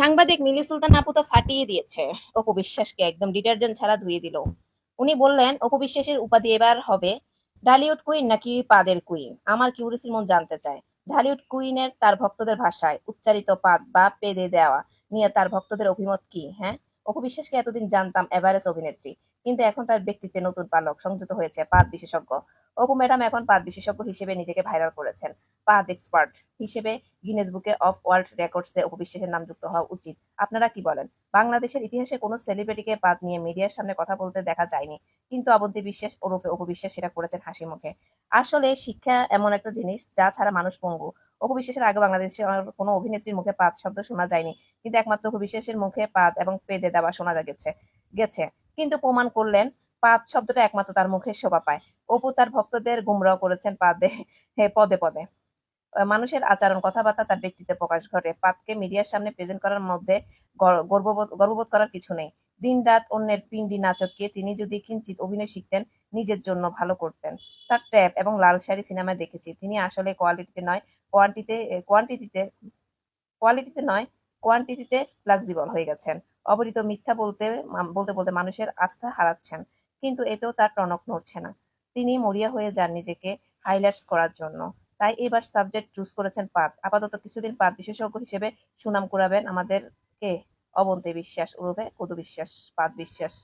সাংবাদিক মিলি সুলতান আপু তো ফাটিয়ে দিয়েছে। অপু বিশ্বাসকে একদম ডিটারজেন্ট ছাড়া ধুয়ে দিল। উনি বললেন, অপু বিশ্বাসের উপাধি এবার হবে ডালিউড কুইন নাকি পাদের কুইন? আমার কিউরিসির মন জানতে চায়। ঢালিউড কুইনের তার ভক্তদের ভাষায় উচ্চারিত পাদ বা পেদে দেওয়া নিয়ে তার ভক্তদের অভিমত কি হ্যাঁ? অপু বিশ্বাসকে এতদিন জানতাম এভারেস্ট অভিনেত্রী। কিন্তু এখন তার ব্যক্তিত্বে নতুন পালক সংযুক্ত হয়েছে পাদ বিশেষজ্ঞ। অপু ম্যাডাম এখন পাদ বিশেষজ্ঞ হিসেবে নিজেকে ভাইরাল করেছেন। পাদ এক্সপার্ট হিসেবে গিনেস বুকে অফ ওয়ার্ল্ড রেকর্ডসে অপু বিশ্বাসের নাম যুক্ত হওয়া উচিত। আপনারা কি বলেন? বাংলাদেশের ইতিহাসে কোনো সেলিব্রিটিকে পাদ নিয়ে মিডিয়ার সামনে কথা বলতে দেখা যায়নি, কিন্তু অবন্তী বিশ্বাস ওরফে অপু সেটা করেছেন হাসি মুখে। আসলে শিক্ষা এমন একটা জিনিস যা ছাড়া মানুষ পঙ্গু। অপু বিশ্বাসের আগে বাংলাদেশের কোনো অভিনেত্রীর মুখে পাদ শব্দ শোনা যায়নি, কিন্তু একমাত্র অপু মুখে পাদ এবং পেদে দেওয়া শোনা গেছে গেছে। কিন্তু প্রমাণ করলেন পাদ শব্দটা একমাত্র তার মুখে শোভা পায়। অপু তার ভক্তদের গুমরাহ করেছেন পাদে পদে পদে। মানুষের আচরণ, কথাবার্তা তার ব্যক্তিত্বে প্রকাশ ঘটে। পাতকে মিডিয়ার সামনে প্রেজেন্ট করার মধ্যে গর্ববোধ গর্ববোধ করার কিছু নেই। দিনরাত অন্যের পিন্ডি নাচককে তিনি যদি কিঞ্চিত অভিনয় শিখতেন, নিজের জন্য ভালো করতেন। তার ট্র্যাপ এবং লাল শাড়ি সিনেমায় দেখেছি। তিনি আসলে কোয়ালিটিতে নয় কোয়ান্টিতে কোয়ান্টিটিতে কোয়ালিটিতে নয় কোয়ান্টিটিতে ফ্লেক্সিবল হয়ে গেছেন। অবরিত মিথ্যা বলতে বলতে বলতে মানুষের আস্থা হারাচ্ছেন, কিন্তু এতেও তার টনক নড়ছে না। তিনি মরিয়া হয়ে যান নিজেকে হাইলাইটস করার জন্য। তাই এবার সাবজেক্ট চুজ করেছেন পাত আপাতত কিছুদিন পাত বিশেষজ্ঞ হিসেবে সুনাম কুড়াবেন আমাদেরকে অবন্তে বিশ্বাস ওরফে কদু বিশ্বাস পাত বিশ্বাস।